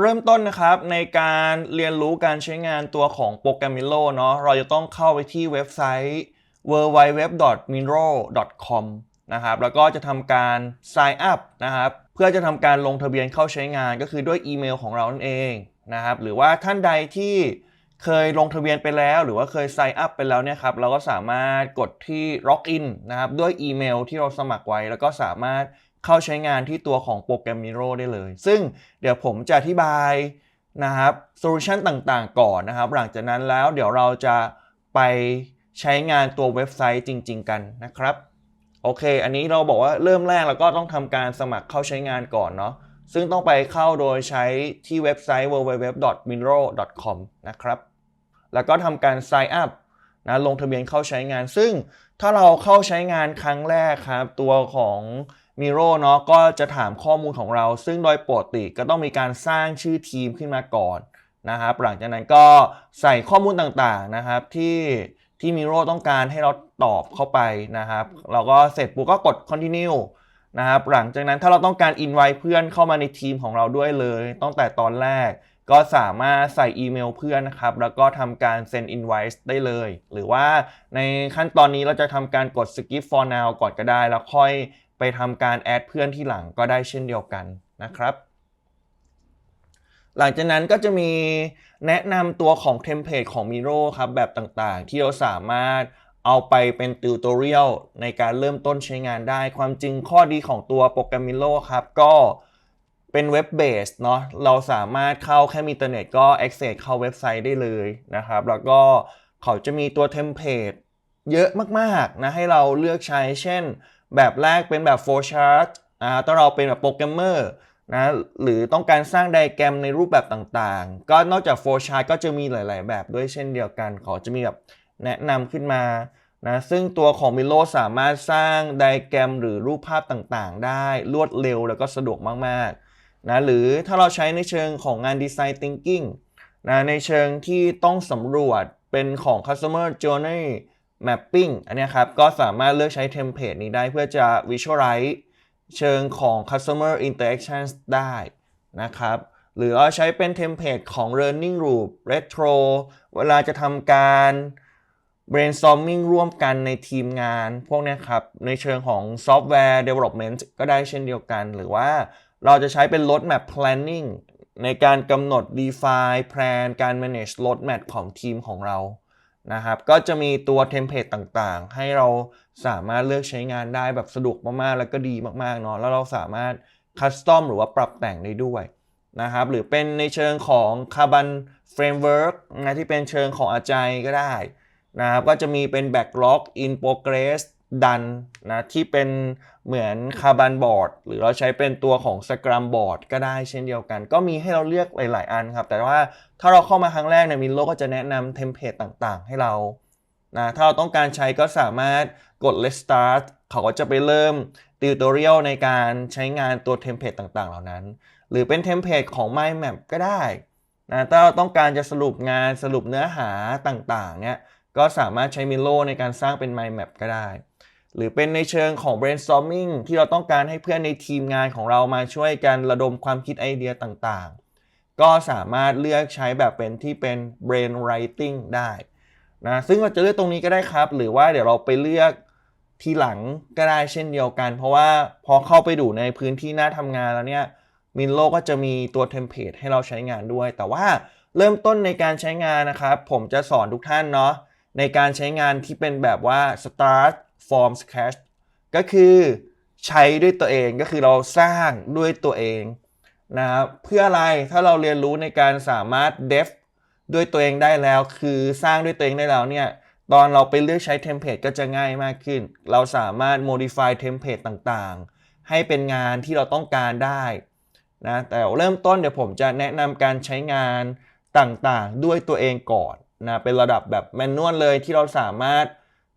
เริ่มต้นนะครับในการเรียนรู้การใช้งานตัวของโปรแกรม Miro เนาะเราจะต้องเข้าไปที่เว็บไซต์ www.miro.com นะครับแล้วก็จะทำการ sign up นะครับเพื่อจะทำการลงทะเบียนเข้าใช้งานก็คือด้วยอีเมลของเรานั่นเองนะครับหรือว่าท่านใดที่เคยลงทะเบียนไปแล้ว หรือว่าเคย sign up ไปแล้วเนี่ยครับเราก็สามารถกดที่ login นะครับด้วยอีเมลที่เราสมัครไว้ แล้วก็สามารถ เข้าใช้งานที่ตัวของโปรแกรม Miro ได้เลย ซึ่งเดี๋ยวผมจะอธิบายนะครับโซลูชันต่างๆ ก่อนนะครับ หลังจากนั้นแล้วเดี๋ยวเราจะไปใช้งานตัวเว็บไซต์จริง ๆ กันนะครับโอเค อันนี้เราบอกว่าเริ่มแรกเราก็ต้องทำการสมัครเข้าใช้งานก่อนเนาะซึ่งต้องไปเข้าโดยใช้ที่เว็บไซต์ www.minro.com นะครับ แล้วก็ทำการ sign up นะลงทะเบียนเข้าใช้งาน ซึ่งถ้าเราเข้าใช้งานครั้งแรกครับ ตัวของ Miro เนาะก็จะถามข้อมูลของเรา ซึ่งโดยปกติก็ต้องมีการสร้างชื่อทีมขึ้นมาก่อนนะครับหลังจากนั้นก็ใส่ข้อมูลต่างๆนะครับที่ที่ Miro ต้องการให้เราตอบเข้าไปนะครับเราก็เสร็จปุ๊บก็กด continue นะครับหลังจากนั้นถ้าเราต้องการ invite เพื่อนเข้ามาในทีมของเราด้วยเลยตั้งแต่ตอนแรก ก็สามารถใส่อีเมลเพื่อนนะครับแล้วก็ทำการเซ็น invite ได้เลย หรือว่าในขั้นตอนนี้เราจะทำการกด skip for now ก่อนก็ได้ แล้วค่อย ไปทำการแอดเพื่อนที่หลังก็ได้เช่นเดียวกันนะครับ หลังจากนั้นก็จะมีแนะนำตัวของเทมเพลตของ Miro ครับแบบต่างๆ ที่เราสามารถเอาไปเป็นติวตอเรียลในการเริ่มต้นใช้งานได้ ความจริงข้อดีของตัวโปรแกรม Miro ครับก็เป็นเว็บเบสเนาะเราสามารถเข้าแค่มีอินเทอร์เน็ตก็ access เข้าเว็บไซต์ได้เลยนะครับ แล้วก็เขาจะมีตัวเทมเพลตเยอะมากๆนะให้เราเลือกใช้เช่น แบบแรกเป็นแบบ flowchart อ่าถ้าเราเป็นแบบโปรแกรมเมอร์นะหรือต้องการสร้างไดแกรมในรูปแบบต่างๆ ก็นอกจาก flowchart ก็จะมีหลาย ๆ แบบด้วยเช่นเดียวกันเขาจะมีแบบแนะนำขึ้นมานะซึ่งตัวของ Miro สามารถสร้างไดแกรมหรือรูปภาพต่างๆ ได้รวดเร็วแล้วก็สะดวกมากๆนะหรือถ้าเราใช้ในเชิงของงาน Design Thinking นะในเชิงที่ต้องสำรวจเป็นของ Customer Journey Mapping อันนี้ครับ ก็สามารถเลือกใช้เทมเพลตนี้ได้เพื่อจะ Visualize เชิงของ Customer Interactions ได้นะครับ หรือเอาใช้เป็นเทมเพลตของ Learning Loop Retro เวลาจะทำการ brainstorming ร่วมกันในทีมงานพวกนี้ครับ ในเชิงของ Software Development ก็ได้เช่นเดียวกัน หรือว่าเราจะใช้เป็น Roadmap Planning ในการกำหนด define plan การ manage roadmap ของทีมของเรา นะครับ ก็จะมีตัวเทมเพลตต่างๆ ให้เราสามารถเลือกใช้งานได้แบบสะดวกมากๆ แล้วก็ดีมากๆเนาะ แล้วเราสามารถคัสตอมหรือว่าปรับแต่งได้ด้วยนะครับ หรือเป็นในเชิงของ Carbon Framework นะที่เป็นเชิงของอาจายก็ได้นะครับ ก็จะมีเป็น Backlog in Progress ดันนะที่เป็นเหมือน Carbon Board หรือเราใช้เป็นตัวของ Scrum Board ก็ได้เช่นเดียวกัน ก็มีให้เราเลือกหลาย ๆ อันครับ แต่ว่าถ้าเราเข้ามาครั้งแรกในมิโลก็จะแนะนำเทมเพลตต่าง ๆ ให้เรานะถ้าเราต้องการใช้ก็สามารถกด Let's Start เขาก็จะไปเริ่มติวตอเรียลในการใช้งานตัวเทมเพลตต่าง ๆ เหล่านั้น หรือเป็นเทมเพลตของ Mind Map ก็ได้นะถ้าเราต้องการจะสรุปงานสรุปเนื้อหาต่าง ๆ เนี่ยก็สามารถใช้ Miro ในการสร้างเป็น Mind Map ก็ได้ หรือเป็นในเชิงของ brainstorming ที่เราต้องการให้เพื่อนในทีมงานของเรามาช่วยกันระดมความคิดไอเดียต่างๆ ก็สามารถเลือกใช้แบบเป็นที่เป็น brain writing ได้นะซึ่งเราจะเลือกตรงนี้ก็ได้ครับ หรือว่าเดี๋ยวเราไปเลือกทีหลังก็ได้เช่นเดียวกัน เพราะว่าพอเข้าไปดูในพื้นที่หน้าทำงานแล้วเนี่ยมินโลก็จะมีตัวเทมเพลตให้เราใช้งานด้วย แต่ว่าเริ่มต้นในการใช้งานนะครับ ผมจะสอนทุกท่านเนาะในการใช้งานที่เป็นแบบว่า start from scratch ก็คือใช้ด้วยตัวเองก็คือเราสร้างด้วยตัวเองนะครับเพื่ออะไรถ้าเราเรียนรู้ในการสามารถ dev ด้วยตัวเองได้แล้ว คือสร้างด้วยตัวเองได้แล้วเนี่ยตอนเราไปเลือกใช้เทมเพลตก็จะง่ายมากขึ้น เราสามารถ modify เทมเพลตต่างๆ ให้เป็นงานที่เราต้องการได้นะแต่เริ่มต้นเดี๋ยวผมจะแนะนำการใช้งานต่างๆ ด้วยตัวเองก่อนนะเป็นระดับแบบแมนนวลเลยที่เราสามารถ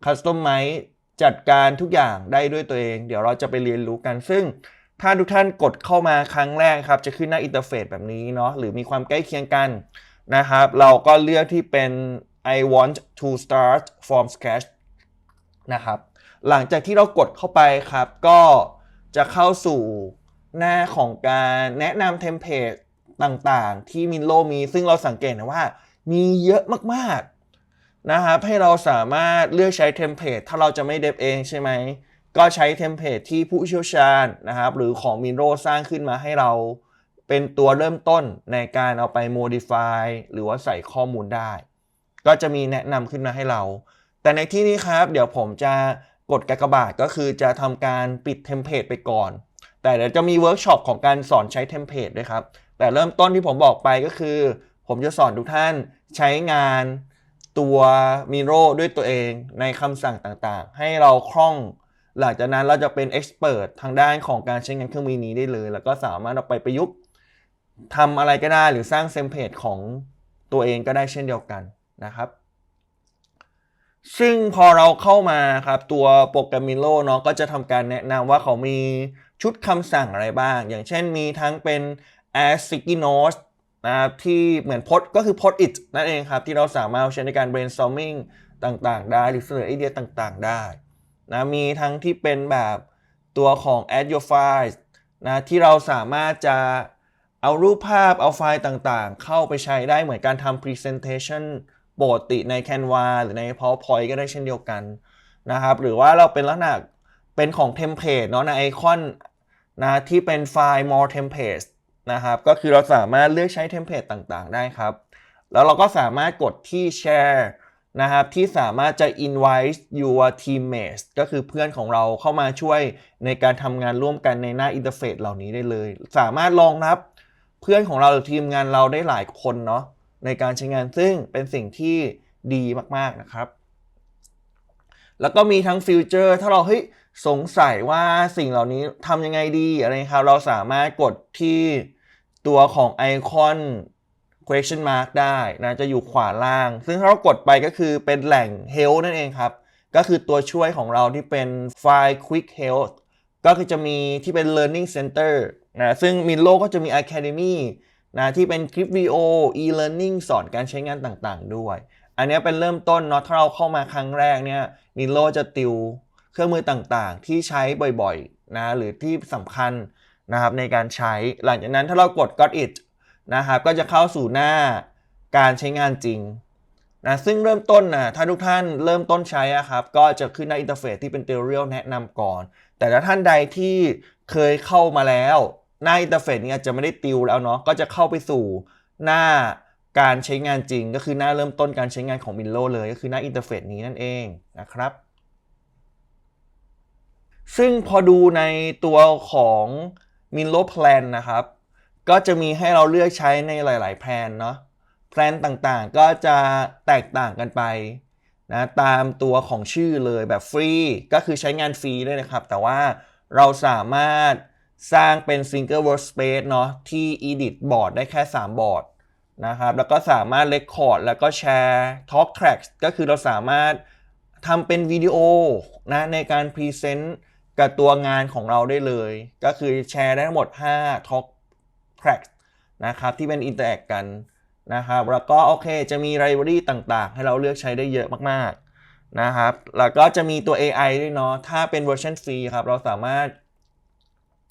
customize จัดการทุกอย่างได้ด้วยตัวเอง เดี๋ยวเราจะไปเรียนรู้กัน ซึ่งถ้าทุกท่านกดเข้ามาครั้งแรกครับ จะขึ้นหน้าอินเทอร์เฟซแบบนี้เนาะหรือมีความใกล้เคียงกันนะครับ เราก็เลือกที่เป็น I want to start from scratch นะครับ หลังจากที่เรากดเข้าไปครับ ก็จะเข้าสู่หน้าของการแนะนำเทมเพลตต่างๆ ที่มินโลมี ซึ่งเราสังเกตนะว่า มีเยอะมากๆ นะครับให้เราสามารถเลือกใช้เทมเพลตถ้าเราจะไม่เดฟเองใช่ไหม ก็ใช้เทมเพลตที่ผู้เชี่ยวชาญนะครับ หรือของมินโลสร้างขึ้นมาให้เราเป็นตัวเริ่มต้นในการเอาไป modify หรือว่าใส่ข้อมูลได้ ก็จะมีแนะนำขึ้นมาให้เรา แต่ในที่นี้ครับ เดี๋ยวผมจะกดกากบาทก็คือจะทำการปิดเทมเพลตไปก่อน แต่เดี๋ยวจะมีเวิร์กช็อปของการสอนใช้เทมเพลตด้วยครับ แต่เริ่มต้นที่ผมบอกไปก็คือ ผมจะสอนทุกท่านใช้งาน ตัวมิโรด้วยตัวเองในคำสั่งต่างๆ ให้เราคล่อง หลังจากนั้นเราจะเป็นเอ็กซ์เพรสทางด้านของการใช้งานเครื่องมือนี้ได้เลย แล้วก็สามารถเอาไปประยุกต์ทำอะไรก็ได้หรือสร้างเซมเพลตของตัวเองก็ได้เช่นเดียวกันนะครับ ซึ่งพอเราเข้ามาครับตัวโปรแกรมมิโลเนาะก็จะทำการแนะนำว่าเขามีชุดคำสั่งอะไรบ้าง อย่างเช่นมีทั้งเป็น as sticky notes นะครับที่เหมือนพดก็คือพด it นั่นเองครับ ที่เราสามารถใช้ในการ brainstorming ต่างๆ ได้หรือเสนอไอเดียต่างๆ ได้นะมีทั้งที่เป็นแบบตัวของ add your files นะที่เราสามารถจะเอารูปภาพเอาไฟล์ต่างๆ เข้าไปใช้ได้เหมือนการทำ presentation ปกติใน Canva หรือใน PowerPoint ก็ได้เช่นเดียวกันนะครับ หรือว่าเราเป็นลักษณะเป็นของเทมเพลตเนาะในไอคอนนะที่เป็นไฟล์ more templates นะครับ ก็คือเราสามารถเลือกใช้เทมเพลตต่างๆ ได้ครับ แล้วเราก็สามารถกดที่ share นะครับ ที่สามารถจะ invite your teammates ก็คือเพื่อนของเราเข้ามาช่วยในการทำงานร่วมกันในหน้าอินเทอร์เฟซเหล่านี้ได้เลย สามารถรองรับเพื่อนของเราหรือทีมงานเราได้หลายคนเนาะในการใช้งานซึ่งเป็นสิ่งที่ดีมากๆนะครับ แล้วก็มีทั้งฟิวเจอร์ ถ้าเราเฮ้ยสงสัยว่าสิ่งเหล่านี้ทำยังไงดีอะไรครับ เราสามารถกดที่ ตัวของไอคอน question mark ได้นะจะอยู่ขวาล่าง ซึ่งถ้าเรากดไปก็คือเป็นแหล่ง help นั่นเองครับ ก็คือตัวช่วยของเราที่เป็นไฟล์ quick help ก็คือจะมีที่เป็น learning center นะซึ่งมินโลก็จะมี academy นะที่เป็นคลิปวิดีโอ e-learning สอนการใช้งานต่างๆ ด้วย อันนี้เป็นเริ่มต้นเนาะถ้าเราเข้ามาครั้งแรกเนี่ยมินโลจะติวเครื่องมือต่างๆ ที่ใช้บ่อยๆนะหรือที่สำคัญ นะครับในการใช้หลังจากนั้นถ้าเรากด got it นะครับก็จะเข้าสู่หน้าการใช้งานจริงนะซึ่งเริ่มต้นนะถ้าทุกท่านเริ่มต้นใช้อะครับก็จะขึ้นหน้าอินเทอร์เฟซที่เป็น tutorial แนะนำก่อน แต่ถ้าท่านใดที่เคยเข้ามาแล้วหน้าอินเทอร์เฟซนี้อาจจะไม่ได้ติวแล้วเนาะก็จะเข้าไปสู่หน้าการใช้งานจริง ก็คือหน้าเริ่มต้นการใช้งานของ m i n l o เลย ก็คือหน้าอินเทอร์เฟซนี้นั่นเองนะครับ ซึ่งพอดูในตัวของ m i n l o Plan นะครับ ก็จะมีให้เราเลือกใช้ในหลาย ๆ แพลนเนาะแพลนต่างๆ ก็จะแตกต่างกันไปนะตามตัวของชื่อเลยแบบฟรี ก็คือใช้งานฟรีด้วยนะครับ แต่ว่าเราสามารถสร้างเป็น Single Workspace เนาะที่ Edit บอร์ดได้แค่ 3 บอร์ดนะครับ แล้วก็สามารถ Record แล้วก็แชร์ Talk Tracks ก็คือเราสามารถทำเป็นวิดีโอนะในการพรีเซนต์ กับตัวงานของเราได้เลย ก็คือแชร์ได้ทั้งหมด 5 Talk Tracks นะครับ ที่เป็นอินเตอร์แอคกันนะครับ แล้วก็โอเคจะมีไลบรารีต่างๆ ให้เราเลือกใช้ได้เยอะมากๆนะครับ แล้วก็จะมีตัว AI ด้วยเนาะถ้าเป็นเวอร์ชันฟรีครับ เราสามารถ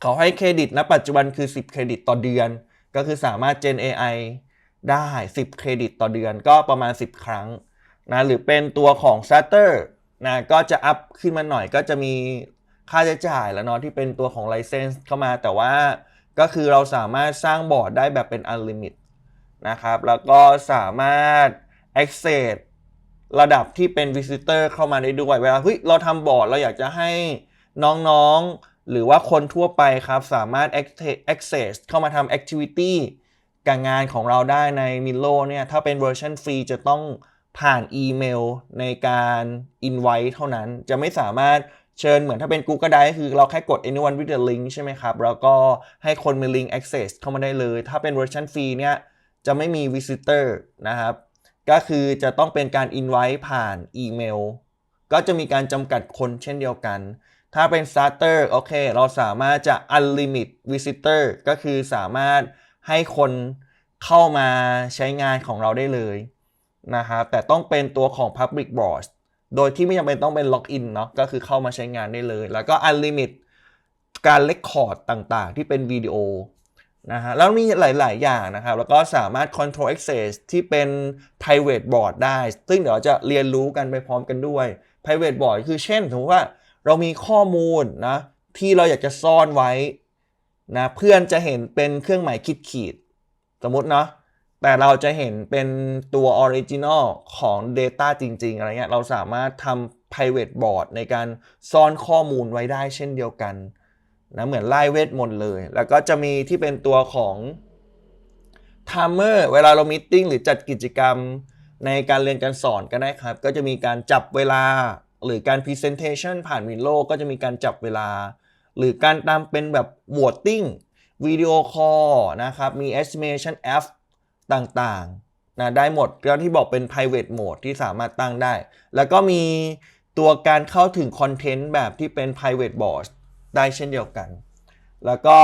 เขาให้เครดิตณปัจจุบันคือ 10 เครดิตต่อเดือน ก็คือสามารถ Gen AI ได้ 10 เครดิตต่อเดือนก็ประมาณ 10 ครั้งนะหรือเป็นตัวของ s a t e r นะก็จะอัพขึ้นมาหน่อยก็จะมี ค่าใช้จ่ายแล้วเนาะที่เป็นตัวของ License เข้ามา แต่ว่าก็คือเราสามารถสร้างบอร์ดได้แบบเป็น Unlimit นะครับ แล้วก็สามารถ access ระดับที่เป็น visitor เข้ามาได้ด้วย เวลาเฮ้ยเราทำบอร์ดเราอยากจะให้น้องๆ หรือว่าคนทั่วไปครับ สามารถ access เข้ามาทำ activity การงานของเราได้ใน Milo เนี่ย ถ้าเป็นเวอร์ชันฟรีจะต้องผ่านอีเมลในการ invite เท่านั้น จะไม่สามารถ เชิญเหมือนถ้าเป็น Google Drive คือเราแค่กด anyone with the link ใช่ไหมครับ แล้วก็ให้คนมี link access เข้ามาได้เลย ถ้าเป็นเวอร์ชันฟรีเนี่ยจะไม่มี visitor นะครับ ก็คือจะต้องเป็นการ invite ผ่านอีเมล ก็จะมีการจำกัดคนเช่นเดียวกัน ถ้าเป็น starter โอเค เราสามารถจะ unlimit visitor ก็คือสามารถให้คนเข้ามาใช้งานของเราได้เลยนะครับ แต่ต้องเป็นตัวของ public board โดยที่ไม่จำเป็นต้องเป็น login เนาะก็คือเข้ามาใช้งานได้เลย แล้วก็ unlimit การ record ต่างๆ ที่เป็นวิดีโอนะฮะแล้วมีหลาย ๆ อย่างนะครับ แล้วก็สามารถ control access ที่เป็น private board ได้ ซึ่งเดี๋ยวจะเรียนรู้กันไปพร้อมกันด้วย private board คือเช่นสมมติว่าเรามีข้อมูลนะที่เราอยากจะซ่อนไว้นะเพื่อนจะเห็นเป็นเครื่องหมายขีดขีด สมมติเนาะ แต่เราจะเห็นเป็นตัว original ของ data จริง ๆ อะไรเงี้ย เราสามารถทำ private board ในการซ่อนข้อมูลไว้ได้เช่นเดียวกันนะเหมือนไล่เวทมนต์เลย แล้วก็จะมีที่เป็นตัวของ timer เวลาเรามีติ้งหรือจัดกิจกรรมในการเรียนการสอนก็ได้ครับ ก็จะมีการจับเวลาหรือการ presentation ผ่านวินโลก็จะมีการจับเวลา หรือการตามเป็นแบบ voting วิดีโอคอลนะครับ มี estimation app ต่างๆนะได้หมดก็ที่บอกเป็น private mode ที่สามารถตั้งได้ แล้วก็มีตัวการเข้าถึงคอนเทนต์แบบที่เป็น private board ได้เช่นเดียวกัน แล้วก็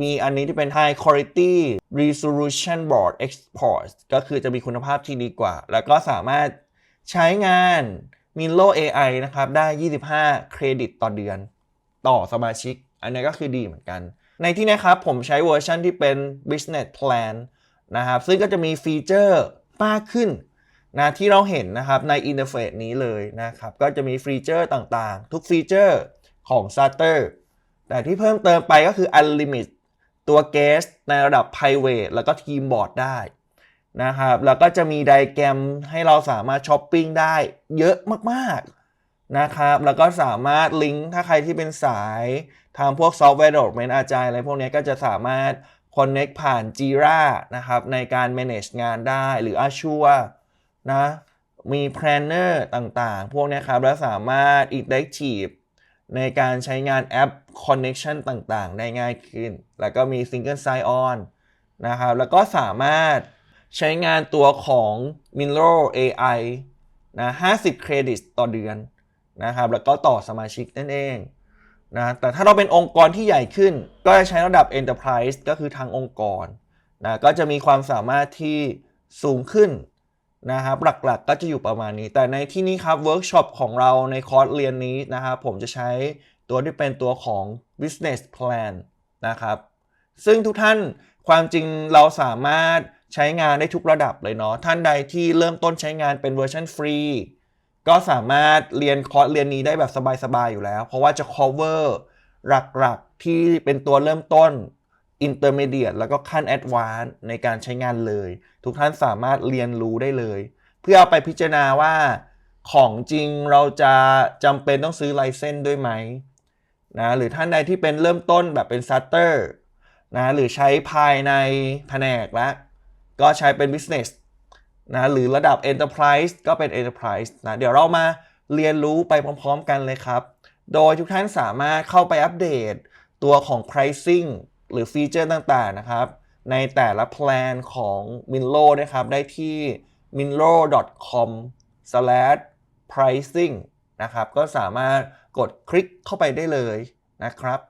มีอันนี้ที่เป็น High Quality Resolution Board Export ก็คือจะมีคุณภาพที่ดีกว่า แล้วก็สามารถใช้งาน Milo AI นะครับ ได้ 25 เครดิตต่อเดือน ต่อสมาชิก อันนี้ก็คือดีเหมือนกัน ในที่นี้ครับ ผมใช้เวอร์ชันที่เป็น Business Plan นะครับ ซึ่งก็จะมีฟีเจอร์มากขึ้นนะที่เราเห็นนะครับในอินเทอร์เฟซนี้เลยนะครับ ก็จะมีฟีเจอร์ต่างๆ ทุกฟีเจอร์ของ Starter แต่ที่เพิ่มเติมไปก็คือ Unlimit ตัว Guest ในระดับ Private แล้วก็ทีมบอร์ดได้นะครับ แล้วก็จะมีไดแกรมให้เราสามารถช้อปปิ้งได้เยอะมากๆนะครับ แล้วก็สามารถลิงก์ถ้าใครที่เป็นสายทำพวก Software Development อาจารย์อะไรพวกนี้ก็จะสามารถ Connect ผ่าน Jira นะครับในการ manage งานได้หรือ Azure นะมี Planner ต่างๆ พวกนี้ครับ แล้วสามารถ Interactive ในการใช้งานแอป Connection ต่างๆ ได้ง่ายขึ้น แล้วก็มี Single Sign On นะครับ แล้วก็สามารถใช้งานตัวของ Milo AI นะ50 เครดิตต่อเดือนนะครับ แล้วก็ต่อสมาชิกนั่นเอง นะแต่ถ้าเราเป็นองค์กรที่ใหญ่ขึ้น ก็จะใช้ระดับ Enterprise ก็คือทางองค์กรนะก็จะมีความสามารถที่สูงขึ้นนะครับหลักๆก็จะอยู่ประมาณนี้ แต่ในที่นี้ครับเวิร์กช็อปของเราในคอร์สเรียนนี้นะครับผมจะใช้ตัวที่เป็นตัวของ business plan นะครับซึ่งทุกท่านความจริงเราสามารถใช้งานได้ทุกระดับเลยเนาะท่านใดที่เริ่มต้นใช้งานเป็นเวอร์ชันฟรี ก็สามารถเรียนคอร์สเรียนนี้ได้แบบสบาย ๆ อยู่แล้ว เพราะว่าจะ cover หลักๆ ที่เป็นตัวเริ่มต้น intermediate แล้วก็ขั้น advanced ในการใช้งานเลย ทุกท่านสามารถเรียนรู้ได้เลย เพื่อเอาไปพิจารณาว่าของจริงเราจะจำเป็นต้องซื้อไลเซนส์ด้วยไหมนะหรือท่านใดที่เป็นเริ่มต้นแบบเป็น starter นะหรือใช้ภายในแผนกแล้วก็ใช้เป็น business นะหรือระดับ enterprise ก็เป็น enterprise นะเดี๋ยวเรามาเรียนรู้ไปพร้อมๆกันเลยครับ โดยทุกท่านสามารถเข้าไปอัปเดตตัวของ pricing หรือฟีเจอร์ต่างๆนะครับ ในแต่ละแพลนของ Minlo นะครับ ได้ที่ minlo.com/pricing นะครับ ก็สามารถกดคลิกเข้าไปได้เลยนะครับ